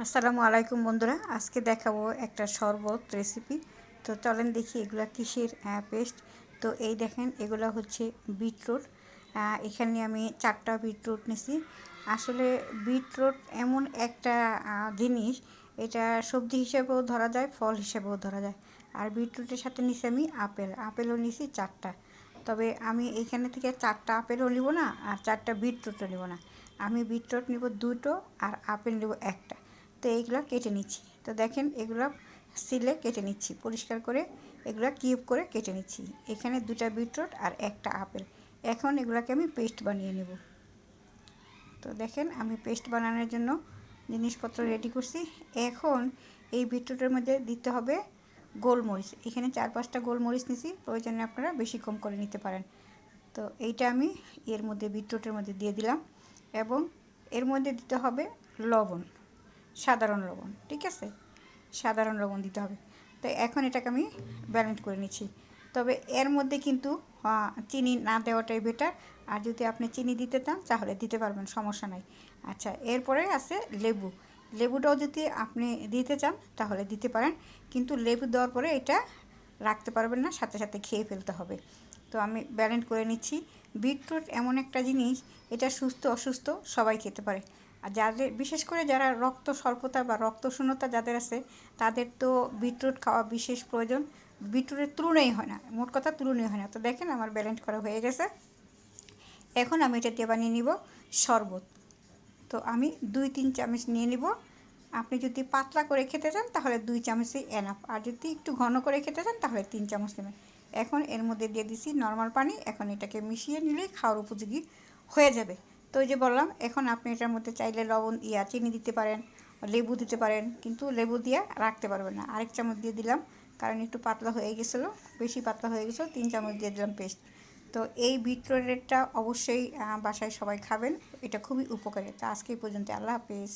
আসসালামু আলাইকুম বন্ধুরা, আজকে দেখাবো একটা শরবত রেসিপি তো চলেন দেখি এগুলা কিসের পেস্ট তো এই দেখেন, এগুলো হচ্ছে বিটরুট এখানে আমি চারটা বিটরুট নিছি। আসলে বিটরুট এমন একটা জিনিস, এটা সবজি হিসেবেও ধরা যায়, ফল হিসেবেও ধরা যায়। আর বিটরুটের সাথে নিছি আমি আপেল। আপেলও নিছি চারটা। তবে আমি এইখানে থেকে চারটা আপেলও নিব না, আর চারটা বিটরুটও নিব না। আমি বিটরুট নিব দুটো, আর আপেল নিব একটা। তো এইগুলো কেটে নিচ্ছি। তো দেখেন এগুলো সিলে কেটে নিচ্ছি। পরিষ্কার করে এগুলো কিউব করে কেটে নিচ্ছি। এখানে দুটা বিটরুট আর একটা আপেল এখন এগুলোকে আমি পেস্ট বানিয়ে নেব। তো দেখেন আমি পেস্ট বানানোর জন্য জিনিসপত্র রেডি করছি। এখন এই বিটরুটের মধ্যে দিতে হবে গোলমরিচ। এখানে চার পাঁচটা গোলমরিচ নিছি। প্রয়োজনে আপনারা বেশি কম করে নিতে পারেন। তো এইটা আমি এর মধ্যে বিটরুটের মধ্যে দিয়ে দিলাম। এবং এর মধ্যে দিতে হবে লবণ। সাধারণ লবণ, ঠিক আছে? সাধারণ লবণ দিতে হবে। তো এখন এটাকে আমি ব্যালেন্স করে নিচ্ছি। তবে এর মধ্যে কিন্তু চিনি না দেওয়াটাই বেটার আর যদি আপনি চিনি দিতে চান, তাহলে দিতে পারবেন, সমস্যা নাই। আচ্ছা এরপরে আছে লেবু। লেবুটাও যদি আপনি দিতে চান, তাহলে দিতে পারেন। কিন্তু লেবু দেওয়ার পরে এটা রাখতে পারবেন না, সাথে সাথে খেয়ে ফেলতে হবে। তো আমি ব্যালেন্স করে নিচ্ছি। বিটরুট এমন একটা জিনিস, এটা সুস্থ, অসুস্থ, সবাই খেতে পারে। আর যাদের, বিশেষ করে যারা রক্ত স্বল্পতা বা রক্ত শূন্যতা যাদের আছে, তাদের তো বিটরুট খাওয়া বিশেষ প্রয়োজন। বিটরুটের তুলনাই হয় না, মোট কথা তুলনাই হয় না। তো দেখেন আমার ব্যালেন্স করা হয়ে গেছে। এখন আমি এটা দিয়ে বানিয়ে নিব শরবত। তো আমি দুই তিন চামচ নিয়ে নিব। আপনি যদি পাতলা করে খেতে চান, তাহলে দুই চামচই এনাফ আর যদি একটু ঘন করে খেতে চান, তাহলে তিন চামচ নেবেন। এখন এর মধ্যে দিয়ে দিছি নর্মাল পানি। এখন এটাকে মিশিয়ে নিলেই খাওয়ার উপযোগী হয়ে যাবে। তো ওই যে বললাম, এখন আপনি এটার মধ্যে চাইলে লবণ ইয়া চিনি দিতে পারেন, লেবু দিতে পারেন, কিন্তু লেবু দিয়ে রাখতে পারবেন না। আরেক চামচ দিয়ে দিলাম, কারণ একটু পাতলা হয়ে গেছিল, বেশি পাতলা হয়ে গেছিল, তিন চামচ দিয়ে দিলাম পেস্ট তো এই বিট্রোরেটটা অবশ্যই বাসায় সবাই খাবেন, এটা খুবই উপকারী। তো আজকে পর্যন্ত আল্লাহ হাফেজ।